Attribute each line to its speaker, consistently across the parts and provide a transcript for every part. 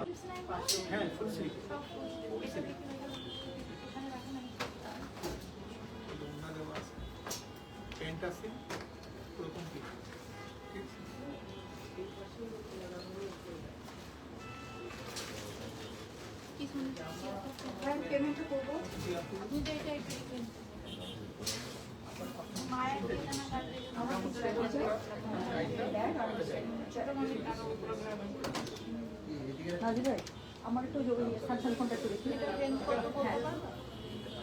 Speaker 1: হ্যাঁ full slip ওড়না দেওয়া আছে প্যান্ট আছে ওরকম কি ঠিক আছে
Speaker 2: নাজি ভাই আমার একটু স্যামসাং ফোনটা একটু দেখি।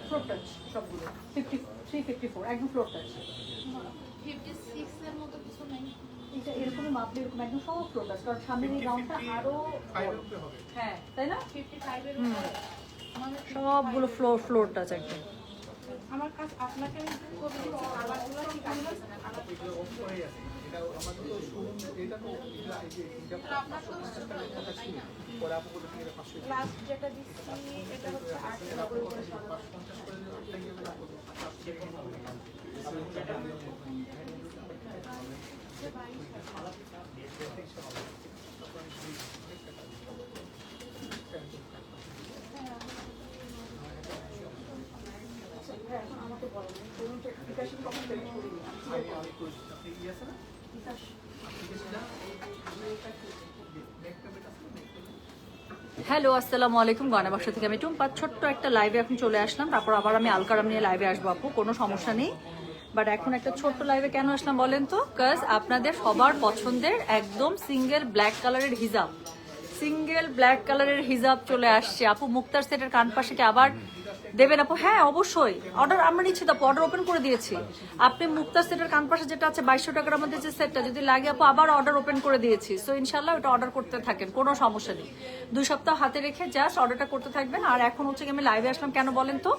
Speaker 2: ফ্লোর টাচ সবগুলো। ফিফটি থ্রি ফিফটি ফোর একদম ফ্লোর টাচ এটা এরকমই মাপলে এরকম একদম সব ফ্লোর টাচ কারণ সামনের এই রাউন্ডটা হ্যাঁ তাই না? সবগুলো ফ্লোর ফ্লোর টাচ একদম।
Speaker 3: আমার কাছে আপনাকে আমি ছবি দিচ্ছি কালারগুলো ঠিক আছে। যেটা দিচ্ছি এটা হচ্ছে
Speaker 2: আমাকে বলো বিকাশন কখন পেমেন্ট হ্যালো, আসসালামু আলাইকুম। গয়না বাক্স থেকে আমি টুম্পা। ছোট্ট একটা লাইভে এখন চলে আসলাম। তারপর আবার আমি আলকারাম নিয়ে লাইভে আসব আপু, কোনো সমস্যা নেই। বাট এখন একটা ছোট্ট লাইভে কেন আসলাম বলেন তো? কাজ আপনাদের সবার পছন্দের একদম সিঙ্গেল ব্ল্যাক কালারের হিজাব। সিঙ্গেল ব্ল্যাক কালারের হিজাব চলে আসছে। আপু, মুক্তার সেটের কান পাশে কি আবার দেবেন আপু? হ্যাঁ অবশ্যই। অর্ডার আমরা নিচ্ছি, তো অর্ডার ওপেন করে দিয়েছি। আপনি মুক্তার সেটের কান পাশে যেটা আছে, বাইশশো টাকার মধ্যে যে সেটটা, যদি লাগে আপু, আবার অর্ডার ওপেন করে দিয়েছি। সো ইনশাল্লাহ ওটা অর্ডার করতে থাকেন, কোনো সমস্যা নেই। দুই সপ্তাহ হাতে রেখে জাস্ট অর্ডারটা করতে থাকবেন। আর এখন হচ্ছে আমি লাইভে আসলাম, কেন বলেন তো?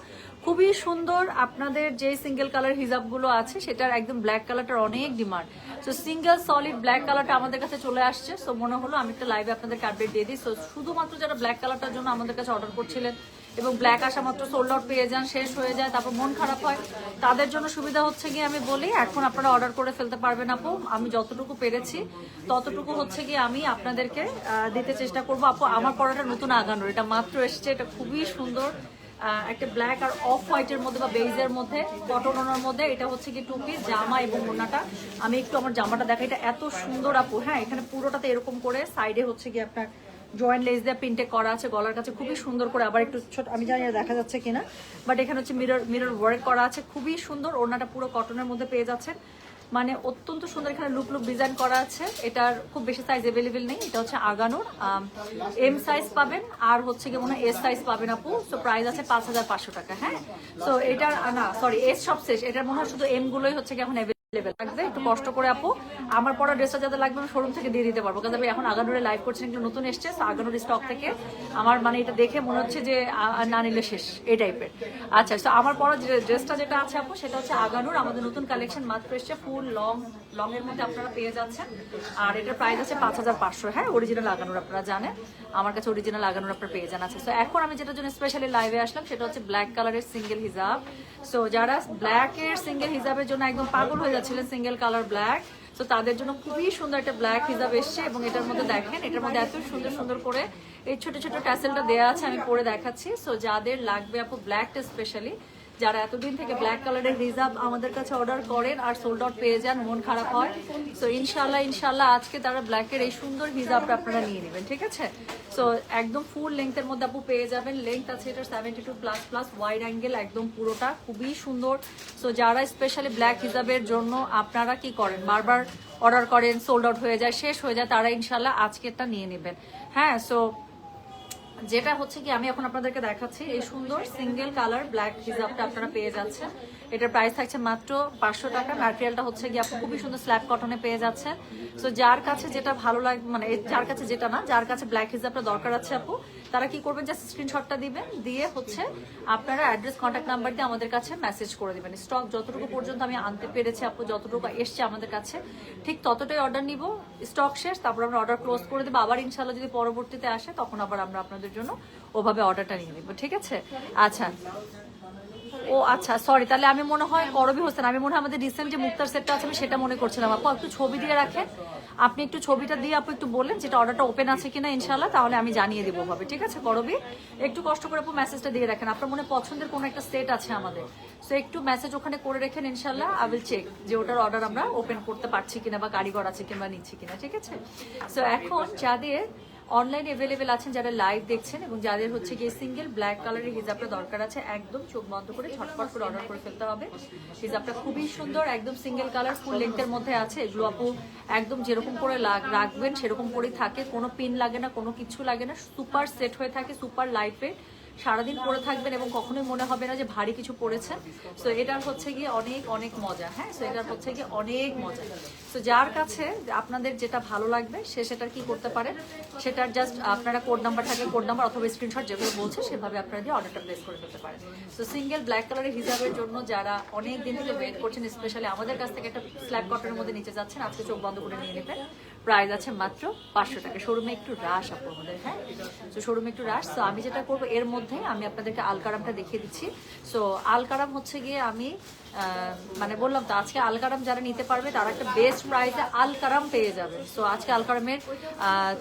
Speaker 2: খুবই সুন্দর আপনাদের যে সিঙ্গেল কালার হিজাবগুলো আছে, সেটার একদম ব্ল্যাক কালারটার অনেক demand so single solid black কালারটা আমাদের কাছে চলে আসছে। সো মনে হলো আমি একটা লাইভে আপনাদেরকে আপডেট দিয়ে দিই। সো শুধুমাত্র যারা ব্ল্যাক কালারটার জন্য আমাদের কাছে অর্ডার করছিলেন এবং ব্ল্যাক আসা মাত্র সোল্ড আউট পেয়ে যান, শেষ হয়ে যায়, তারপর মন খারাপ হয়। তাদের জন্য সুবিধা হচ্ছে গিয়ে আমি বলি, এখন আপনারা অর্ডার করে ফেলতে পারবেন আপু। আমি যতটুকু পেরেছি, ততটুকু হচ্ছে গিয়ে আমি আপনাদেরকে দিতে চেষ্টা করব। আপু, আমার পড়াটা নতুন আগানোর এটা মাত্র এসছে, এটা খুবই সুন্দর একটা ব্ল্যাক আর অফ হোয়াইটের মধ্যে বা বেইজের মধ্যে কটন ওনার মধ্যে, এটা হচ্ছে কি টুপি জামা এবং ওনাটা আমি একটু আমার জামাটা দেখাই, এটা এত সুন্দর আপু। হ্যাঁ এখানে পুরোটাতে এরকম করে সাইডে হচ্ছে কি আপনার জয়েন্ট লেস দিয়ে প্রিন্টে করা আছে, গলার কাছে খুবই সুন্দর করে আবার একটু ছোট, আমি জানি দেখা যাচ্ছে কিনা বাট এখানে হচ্ছে মিরর মিরর ওয়ার্ক করা আছে, খুবই সুন্দর, ওড়নাটা পুরো কটনের মধ্যে পেয়ে যাচ্ছেন। মানে অত্যন্ত সুন্দর এখানে লুক লুক ডিজাইন করা আছে, এটার খুব বেশি সাইজ অ্যাভেলেবেল নেই, এটা হচ্ছে আগানোর এম সাইজ পাবেন, আর হচ্ছে কি মনে হয় এস সাইজ পাবেন আপু সো প্রাইস আছে পাঁচ হাজার পাঁচশো টাকা হ্যাঁ? সো এটার না সরি এস সব শেষ, এটার মনে হয় শুধু এম গুলোই হচ্ছে কি এখন কষ্ট করে আপু। আমার পড়া ড্রেসটা যাতে লাগবে, আমি শোরুম থেকে দিয়ে দিতে পারব। কারণ আমি এখন আগানোরে লাইভ করছেন একটু নতুন এসছে আগানোর স্টক থেকে আমার মানে এটা দেখে মনে হচ্ছে যে না নিলে শেষ, এই টাইপের আচ্ছা তো আমার ড্রেসটা যেটা আছে আপু, সেটা হচ্ছে আগানোর। আমাদের নতুন কালেকশন মাত্র এসছে ফুল লং লং এর মধ্যে আপনারা পেয়ে যাচ্ছেন। আর এটার প্রাইস আছে পাঁচ হাজার পাঁচশো। হ্যাঁ অরিজিনাল আগানোর আপনারা জানেন। আমার কাছে অরিজিনাল আগানোর আপনারা পেয়ে যান। আছে তো এখন আমি যেটার জন্য স্পেশালি লাইভে আসলাম, সেটা হচ্ছে ব্ল্যাক কালারের সিঙ্গেল হিজাব সো যারা ব্ল্যাক এর সিঙ্গেল হিজাবের জন্য একদম পাগল হয়ে যাচ্ছিলেন সিঙ্গেল কালার ব্ল্যাক। তো তাদের জন্য খুবই সুন্দর একটা ব্ল্যাক হিজাব এসছে এবং এটার মধ্যে দেখেন, এটার মধ্যে এত সুন্দর সুন্দর করে এই ছোট ছোট ট্যাসেলটা দেওয়া আছে, আমি পরে দেখাচ্ছি। সো যাদের লাগবে আপু, ব্ল্যাকটা স্পেশালি যারা এতদিন থেকে ব্ল্যাক কালারের রিজার্ভ আমাদের কাছে অর্ডার করেন আর সোল্ড আউট পেয়ে যান, মন খারাপ হয়। সো ইনশাল্লাহ ইনশাল্লাহ আজকে তারা ব্ল্যাকের এই সুন্দর হিজাবটা আপনারা নিয়ে নেবেন, ঠিক আছে? সো একদম ফুল লেন্থের মধ্যে আপু পেয়ে যাবেন। লেন্থ আছে এটা seventy two plus plus wide angle একদম পুরোটা, খুবই সুন্দর। সো যারা স্পেশালি ব্ল্যাক হিজাবের জন্য আপনারা কি করেন? বারবার অর্ডার করেন সোল্ড আউট হয়ে যায়, শেষ হয়ে যায়, তারা ইনশাল্লাহ আজকেরটা নিয়ে নেবেন। হ্যাঁ সো যেটা হচ্ছে কি, আমি এখন আপনাদেরকে দেখাচ্ছি। এই সুন্দর সিঙ্গেল কালার ব্ল্যাক হিজাবটা আপনারা পেয়ে যাচ্ছেন। এটার প্রাইস থাকছে মাত্র পাঁচশো টাকা। ম্যাটেরিয়ালটা হচ্ছে কি আপনি খুবই সুন্দর স্ল্যাব কটনে পেয়ে যাচ্ছেন। তো যার কাছে যেটা ভালো লাগে মানে যার কাছে যেটা না, যার কাছে ব্ল্যাক হিজাবটা দরকার আছে আপু, তারা কি করবেন যে স্ক্রিনশটটা দিবেন। দিয়ে হচ্ছে আপনারা অ্যাড্রেস কন্ট্যাক্ট নাম্বার দিয়ে আমাদের কাছে মেসেজ করে দেবেন। স্টক যতটুকু পর্যন্ত আমি আনতে পেরেছি আপু, যতটুকু এসছে আমাদের কাছে, ঠিক ততটাই অর্ডার নিব। স্টক শেষ, তারপর আমরা অর্ডার ক্লোজ করে দেবো। আবার ইনশাল্লাহ যদি পরবর্তীতে আসে, তখন আবার আমরা আপনাদের জন্য ওভাবে অর্ডারটা নিয়ে নিব, ঠিক আছে? আচ্ছা। ও আচ্ছা সরি তাহলে আমি মনে হয় করবি হোসেন, আমি মনে হয় আমাদের রিসেন্ট যে মুক্তার সেটটা আছে, আমি সেটা মনে করছিলাম। আপু, একটু ছবি দিয়ে রাখেন। আপনি একটু ছবিটা দিয়ে আপু একটু বললেন যেটা অর্ডারটা ওপেন আছে কিনা ইনশাল্লাহ তাহলে আমি জানিয়ে দেবো হবে ঠিক আছে, করবি? একটু কষ্ট করে আপু মেসেজটা দিয়ে রাখেন। আপনার মনে পছন্দের কোনো একটা সেট আছে আমাদের। সো একটু মেসেজ ওখানে করে রেখেন ইনশাল্লাহ আই উইল চেক যে ওটার অর্ডার আমরা ওপেন করতে পারছি কিনা বা কারিগর আছে কিংবা নিচ্ছি কিনা, ঠিক আছে? সো এখন যাদের অনলাইন অ্যাভেলেবেল আছেন যারা লাইভ দেখছেন এবং যাদের হচ্ছে গিয়ে সিঙ্গেল ব্ল্যাক কালারের হিজাবটা দরকার আছে, একদম চোখ বন্ধ করে ঝটপট করে অর্ডার করে ফেলতে হবে। হিজাবটা খুবই সুন্দর, একদম সিঙ্গেল কালার ফুল লেন্থের মধ্যে আছে। এগুলো আপু একদম যেরকম করে রাখবেন, সেরকম করেই থাকে। কোনো পিন লাগে না, কোনো কিছু লাগে না। সুপার সেট হয়ে থাকে সুপার লাইট ওয়েট সারাদিন পরে থাকবেন এবং কখনোই মনে হবে না যে ভারী কিছু পড়েছেন। সো এটার হচ্ছে গিয়ে অনেক অনেক মজা। হ্যাঁ? সো এটার হচ্ছে গিয়ে অনেক মজা। সো যার কাছে আপনাদের যেটা ভালো লাগবে, সে সেটার কি করতে পারে? সেটার জাস্ট আপনারা কোড নাম্বার থাকে কোড নাম্বার অথবা স্ক্রিনশট যেগুলো বলছে, সেভাবে আপনারা দিয়ে অর্ডারটা প্লেস করে ফেলতে পারেন। সো সিঙ্গেল ব্ল্যাক কালারের হিসাবের জন্য যারা অনেক দিন থেকে ওয়েট করছেন স্পেশালি আমাদের কাছ থেকে একটা স্ল্যাব কটনের মধ্যে নিচে যাচ্ছেন, আজকে চোখ বন্ধ করে নিয়ে নেবেন। প্রাইস আছে মাত্র পাঁচশো টাকা। শোরুমে একটু রাশ আপু আমাদের হ্যাঁ? তো শোরুমে একটু রাশ তো আমি যেটা করব, এর মধ্যে আমি আপনাদেরকে আলকারামটা দেখিয়ে দিচ্ছি। সো আলকারাম হচ্ছে গিয়ে আমি মানে বললাম তো, আজকে আলকারাম যারা নিতে পারবে, তারা একটা বেস্ট প্রাইসে আলকারাম পেয়ে যাবে। সো আজকে আলকারামের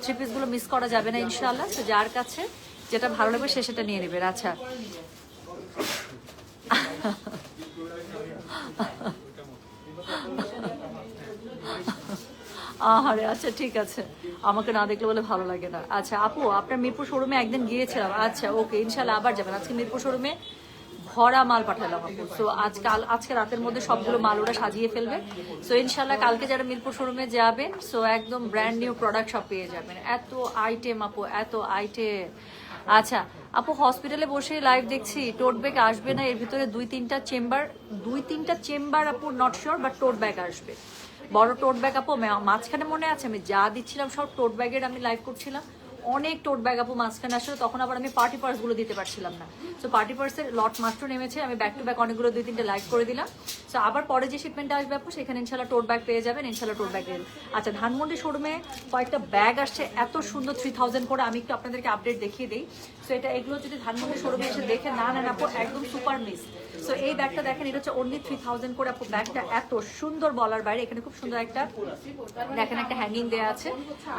Speaker 2: থ্রি পিসগুলো মিস করা যাবে না ইনশাল্লাহ তো যার কাছে যেটা ভালো লাগবে, সে সেটা নিয়ে নেবেন আচ্ছা। আহারে আচ্ছা ঠিক আছে। আমাকে না দেখলে বলে ভালো লাগে না। আচ্ছা আপু, আপনার মিরপুর শোরুমে একদিন গিয়েছিলাম। আচ্ছা ওকে, ইনশাল্লাহ আবার যাবেন। আজকে মিরপুর শোরুমে ভরা মাল পাঠালাম আপু। সো আজকাল আজকে রাতের মধ্যে সবগুলো মাল ওরা সাজিয়ে ফেলবে। সো ইনশাল্লাহ কালকে যারা মিরপুর শোরুমে যাবে সো একদম ব্র্যান্ড নিউ প্রোডাক্ট সব পেয়ে যাবেন। এত আইটেম আপু, এত আইটেম আচ্ছা আপু হসপিটালে বসে লাইভ দেখছি। টোট ব্যাগ আসবে না, এর ভিতরে দুই তিনটা চেম্বার দুই তিনটা চেম্বার আপু not sure but tote bag আসবে। বড় টোট ব্যাগ আপু মাঝখানে মনে আছে, আমি যা দিচ্ছিলাম সব টোট ব্যাগের আমি লাইভ করছিলাম। অনেক টোট ব্যাগ আপু মাঝখানে আসলে তখন আবার আমি পার্টি পার্সগুলো দিতে পারছিলাম না। তো পার্টি পার্সের লট মাত্র নেমেছে, আমি ব্যাক টু ব্যাক অনেকগুলো দুই তিনটে লাইভ করে দিলাম। তো আবার পরে যে শিপমেন্ট আসবে আপু, সেখানে ইনশাল্লাহ টোট ব্যাগ পেয়ে যাবেন ইনশাল্লাহ টোট ব্যাগ আচ্ছা ধানমন্ডি শোরুমে কয়েকটা ব্যাগ আসছে, এত সুন্দর থ্রি থাউজেন্ড করে, আমি একটু আপনাদেরকে আপডেট দেখিয়ে দিই। তো এটা, এগুলো যদি ধানমন্ডি শোরুমে এসে দেখে না নেন আপু, একদম সুপার মিস সো এই ব্যাগটা দেখেন, এটা হচ্ছে অনলি থ্রি থাউজেন্ড করে ব্যাগটা এত সুন্দর বলার বাইরে, এখানে খুব সুন্দর একটা, দেখেন, একটা হ্যাঙ্গিং দেওয়া আছে।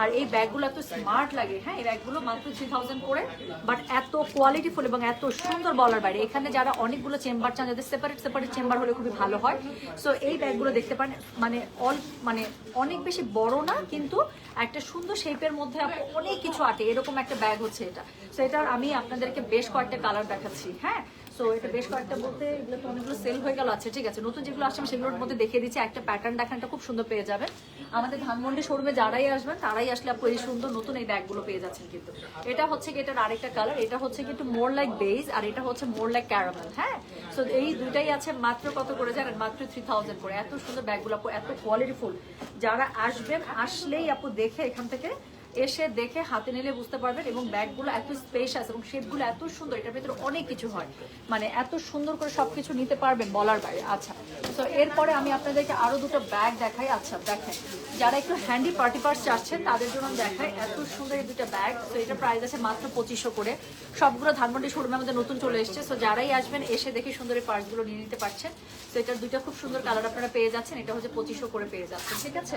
Speaker 2: আর এই ব্যাগগুলো এত স্মার্ট লাগে হ্যাঁ? এই ব্যাগগুলো মাত্র থ্রি থাউজেন্ড করে বাট এত কোয়ালিটিফুল এবং এত সুন্দর বলার বাইরে। এখানে যারা অনেকগুলো চেম্বার চান, যাদের সেপারেট সেপারেট চেম্বার হলে খুবই ভালো হয়। সো এই ব্যাগগুলো দেখতে পারেন মানে অল মানে অনেক বেশি বড় না, কিন্তু একটা সুন্দর শেপের মধ্যে অনেক কিছু আটে। এরকম একটা ব্যাগ হচ্ছে এটা। সো এটার আমি আপনাদেরকে বেশ কয়েকটা কালার দেখাচ্ছি হ্যাঁ? সো এটা বেশ কয়েকটা বলতে এগুলো অনেকগুলো সেল হয়ে গেল। আছে ঠিক আছে। নতুন যেগুলো আসছে, আমি সেগুলোর মধ্যে দেখিয়ে দিচ্ছি। একটা প্যাটার্ন দেখানটা খুব সুন্দর পেয়ে যাবেন। আমাদের ধানমন্ডি শোরুমে যারাই আসবেন, তারাই আসলে আপু এই সুন্দর নতুন এই ব্যাগগুলো পেয়ে যাচ্ছেন কিন্তু। এটা হচ্ছে কি এটার আরেকটা কালার এটা হচ্ছে কিন্তু মোর লাইক বেজ আর এটা হচ্ছে মোর লাইক ক্যারামেল হ্যাঁ? সো এই দুইটাই আছে মাত্র কত করে জানেন মাত্র থ্রি থাউজেন্ড করে। এত সুন্দর ব্যাগগুলো আপু, এত কোয়ালিটিফুল যারা আসবেন, আসলেই আপু দেখে এখান থেকে এসে দেখে হাতে নিলে বুঝতে পারবেন এবং ব্যাগগুলো এত স্পেশাস এবং শেপগুলো এত সুন্দর, এটার ভিতরে অনেক কিছু হয়। মানে এত সুন্দর করে সবকিছু নিতে পারবেন বলার বাইরে। আচ্ছা তো এরপরে আমি আপনাদেরকে আরও দুটো ব্যাগ দেখাই। আচ্ছা দেখেন, যারা একটু হ্যান্ডি পার্টি পার্স চাচ্ছেন, তাদের জন্য দেখাই এত সুন্দর এই দুটো ব্যাগ তো এটা প্রাইস আছে মাত্র পঁচিশশো করে। সবগুলো ধানমন্ডি শোরুমে আমাদের নতুন চলে এসেছে। সো যারাই আসবেন, এসে দেখে সুন্দর এই পার্সগুলো নিয়ে নিতে পারছেন। তো এটার দুইটা খুব সুন্দর কালার আপনারা পেয়ে যাচ্ছেন। এটা হচ্ছে পঁচিশশো করে পেয়ে যাচ্ছেন, ঠিক আছে?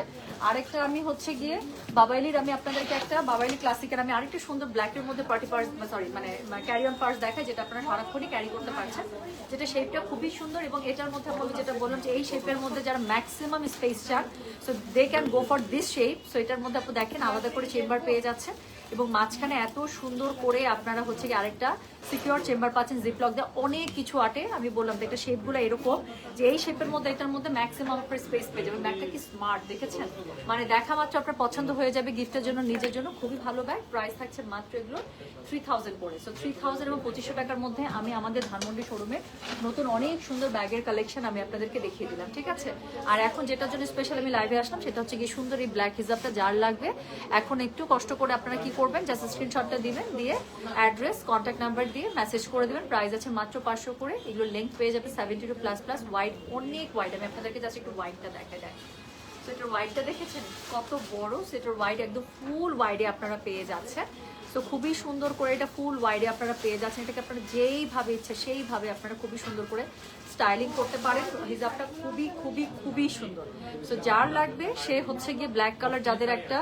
Speaker 2: আরেকটা আমি হচ্ছে গিয়ে বাবাইলির আমি আপনাদেরকে একটা বাবাইলি ক্লাসিকের আমি আরেকটা সুন্দর ব্ল্যাকের মধ্যে পার্টি পার্স সরি মানে ক্যারি অন পার্স দেখায় যেটা আপনারা সারাক্ষণই ক্যারি করতে পারছেন। যেটা শেপটা খুবই সুন্দর এবং এটার মধ্যে আপনাদের যেটা বললাম যে এই শেপের মধ্যে যারা ম্যাক্সিমাম স্পেস চান so they can go for this shape so এটার মধ্যে আপনি দেখেন আলাদা করে চেম্বার পেয়ে যাচ্ছেন এবং মাঝখানে এত সুন্দর করে আপনারা হচ্ছে কি আরেকটা সিকিউর চেম্বার পাচ্ছেন জিপলক দিয়ে। অনেক কিছু আটে, আমি বললাম তো এটা শেপগুলো এরকম যে এই শেপের মধ্যে, এটার মধ্যে ম্যাক্সিমাম আপনার স্পেস পেয়ে যাবেন। ব্যাগটা কি স্মার্ট দেখেছেন? মানে দেখা মাত্র আপনার পছন্দ হয়ে যাবে গিফটের জন্য, নিজের জন্য। খুবই ভালো ব্যাগ প্রাইস থাকছে মাত্র এগুলো থ্রি থাউজেন্ড করে। সো থ্রি থাউজেন্ড এবং পঁচিশশো টাকার মধ্যে আমি আমাদের ধানমন্ডি শোরুমে নতুন অনেক সুন্দর ব্যাগের কালেকশন আমি আপনাদেরকে দেখিয়ে দিলাম, ঠিক আছে? আর এখন যেটার জন্য স্পেশাল আমি লাইভে আসলাম, সেটা হচ্ছে কি সুন্দর এই ব্ল্যাক হিজাবটা যার লাগবে। এখন একটু কষ্ট করে আপনারা কি করবেন জাস্ট স্ক্রিনশটটা দিবেন, দিয়ে অ্যাড্রেস কন্ট্যাক্ট নাম্বার দিয়ে মেসেজ করে দেবেন। প্রাইস আছে মাত্র পাঁচশো করে। এগুলো লেন্থ পেয়ে যাবে seventy two plus plus white অনেক হোয়াইট আমি আপনাদেরকে জাস্ট একটু হোয়াইটটা দেখা। যায় সেটার হোয়াইটটা দেখেছেন? কত বড়? সেটার হোয়াইট একদম ফুল হোয়াইটে আপনারা পেয়ে যাচ্ছেন। তো খুবই সুন্দর করে এটা ফুল ওয়াইডে আপনারা পেয়ে যাচ্ছেন। এটাকে আপনারা যেইভাবে ইচ্ছা সেইভাবে আপনারা খুবই সুন্দর করে স্টাইলিং করতে পারেন। হিজাবটা খুবই খুবই খুবই সুন্দর। সো যার লাগবে সে হচ্ছে গিয়ে ব্ল্যাক কালার যাদের একটা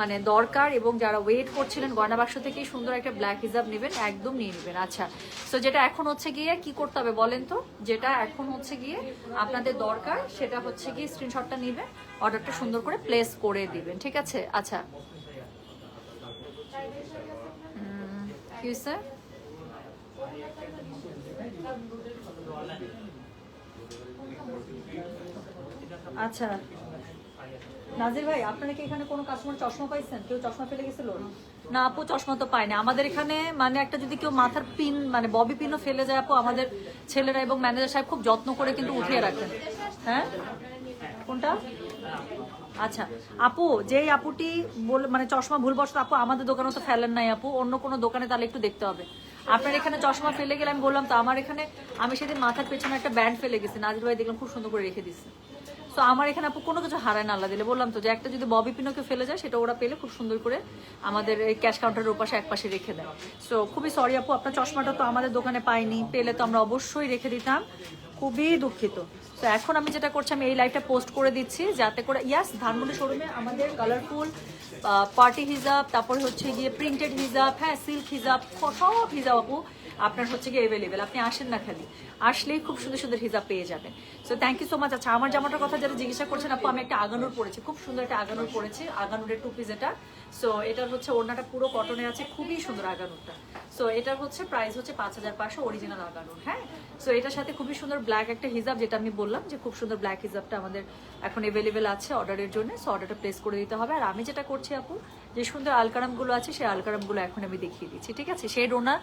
Speaker 2: মানে দরকার এবং যারা ওয়েট করছিলেন গয়না বাক্স থেকেই সুন্দর একটা ব্ল্যাক হিজাব নেবেন, একদম নিয়ে নেবেন। আচ্ছা সো যেটা এখন হচ্ছে গিয়ে কি করতে হবে বলেন তো? যেটা এখন হচ্ছে গিয়ে আপনাদের দরকার, সেটা হচ্ছে গিয়ে স্ক্রিনশটটা নেবেন অর্ডারটা সুন্দর করে প্লেস করে দিবেন। ঠিক আছে? আচ্ছা কি হয়েছে আচ্ছা নাজির ভাই, আপনারা কি এখানে কোনো কাস্টমার চশমা পাইছেন? কেউ চশমা ফেলে গেছিল? না, আপু, চশমা তো পায়নি আমাদের এখানে মানে একটা যদি কেউ মাথার পিন মানে ববি পিনও ফেলে যায়, আপু, আমাদের ছেলেরা এবং ম্যানেজার সাহেব খুব যত্ন করে কিন্তু উঠিয়ে রাখেন। হ্যাঁ? কোনটা? আচ্ছা আপু, যেই আপুটি মানে চশমা ভুলবশত আপু আমাদের দোকানে তো ফেলেন নাই আপু, অন্য কোনো দোকানে তাহলে একটু দেখতে হবে। আপনার এখানে চশমা ফেলে গেলে আমি বললাম তো, আমার এখানে, আমি সেদিন মাথার পেছনে একটা ব্যান্ড ফেলে গেছি, নাজির ভাই দেখলাম খুব সুন্দর করে রেখে দিচ্ছে তো আমার এখানে আপু কোনো কিছু হারায় না, আল্লাহ দিলে। বললাম তো যে একটা যদি ববি পিনোকে ফেলে যায়, সেটা ওরা পেলে খুব সুন্দর করে আমাদের এই ক্যাশ কাউন্টারের ওপাশে এক পাশে রেখে দেয়। সো খুবই সরি আপু, আপনার চশমাটা তো আমাদের দোকানে পাইনি, পেলে তো আমরা অবশ্যই রেখে দিতাম। খুবই দুঃখিত। তো এখন আমি যেটা করছি, আমি এই লাইভটা পোস্ট করে দিচ্ছি, যাতে করে ইয়াস ধানমন্ডি শোরুমে আমাদের কালারফুল পার্টি হিজাব, তারপর হচ্ছে গিয়ে প্রিন্টেড হিজাব হ্যাঁ সিল্ক হিজাব সব হিজাব আপু, আপনার হচ্ছে গিয়ে অ্যাভেলেবেল আপনি আসেন না খালি। আসলেই খুব সুন্দর সুন্দর হিজাব পেয়ে যাবেন। So thank you so much আচ্ছা আমার জামাটার কথা যারা জিজ্ঞাসা করছেন, আপু, আমি একটা আগানুর পড়েছি খুব সুন্দর একটা আগানুর পড়েছি আগানুরের টু পিস এটা। সো এটার হচ্ছে ওড়নাটা পুরো কটনে আছে, খুবই সুন্দর আগানুরটা। সো এটার হচ্ছে প্রাইস হচ্ছে পাঁচ হাজার পাঁচশো অরিজিনাল আগানুর হ্যাঁ? সো এটার সাথে খুবই সুন্দর ব্ল্যাক একটা হিজাব, যেটা আমি বললাম যে খুব সুন্দর ব্ল্যাক হিজাবটা আমাদের এখন অ্যাভেলেবেল আছে অর্ডারের জন্য। সো অর্ডারটা প্লেস করে দিতে হবে। আর আমি যেটা করছি আপু, যে সুন্দর আলকারামগুলো আছে, সেই আলকারামগুলো এখন আমি দেখিয়ে দিচ্ছি, ঠিক আছে? শেড ওড়না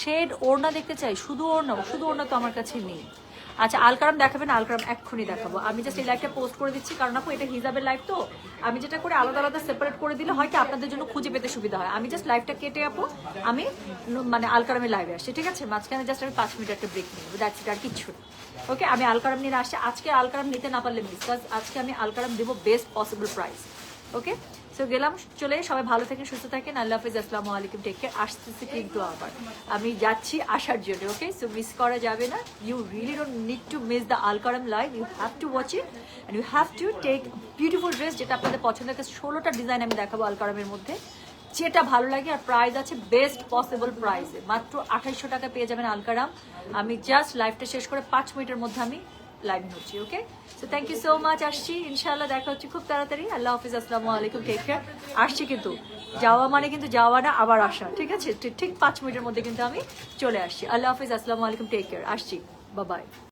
Speaker 2: শেড ওড়না দেখতে চাই, শুধু ওড়না শুধু ওড়না তো আমার কাছে নেই। আচ্ছা আলকারাম দেখাবেন, আলকারাম এক্ষুনি দেখাবো। আমি জাস্ট এই লাইভটা পোস্ট করে দিচ্ছি, কারণ আপু, এটা হিজাবের লাইভ তো। আমি যেটা করে আলাদা আলাদা সেপারেট করে দিলে হয় কি, আপনাদের জন্য খুঁজে পেতে সুবিধা হয়। আমি জাস্ট লাইভটা কেটে আপু, আমি মানে আলকারামের লাইভে আসছি, ঠিক আছে? মাঝখানে জাস্ট আমি পাঁচ মিনিট একটা ব্রেক নিই ইট আর কিচ্ছু ওকে আমি আলকারাম নিয়ে আসছি। আজকে আলকারাম নিতে না পারলে মিস আজকে আমি আলকারাম দেবো best possible price okay so গেলাম, চলে সবাই ভালো থাকেন, সুস্থ থাকেন। আল্লাহ হাফিজ, আসসালামু আলাইকুম টেক কেয়ার আসতেছি কিন্তু আবার। আমি যাচ্ছি আসার জন্য ওকে সো মিস করা যাবে না। You really don't need to miss the Alkaram live you have to watch it and you have to take beautiful dress যেটা আপনাদের পছন্দ কাছে ষোলোটা ডিজাইন আমি দেখাবো আলকারামের মধ্যে। যেটা ভালো লাগে আর প্রাইস আছে বেস্ট পসিবল প্রাইসে মাত্র আঠাইশশো টাকা পেয়ে যাবেন আলকারাম আমি জাস্ট লাইফটা শেষ করে পাঁচ মিনিটের মধ্যে আমি লাইভ হচ্ছি ওকে তো থ্যাংক ইউ সো মাচ আসছি। ইনশাল্লাহ দেখা হচ্ছে খুব তাড়াতাড়ি। আল্লাহ হাফিজ, আসসালামু আলাইকুম টেক কেয়ার আসছি কিন্তু। যাওয়া মানে কিন্তু যাওয়া না, আবার আসা, ঠিক আছে? ঠিক- ঠিক পাঁচ মিনিটের মধ্যে কিন্তু আমি চলে আসছি। আল্লাহ হাফিজ, আসসালামু আলাইকুম টেক কেয়ার আসছি। বাবাই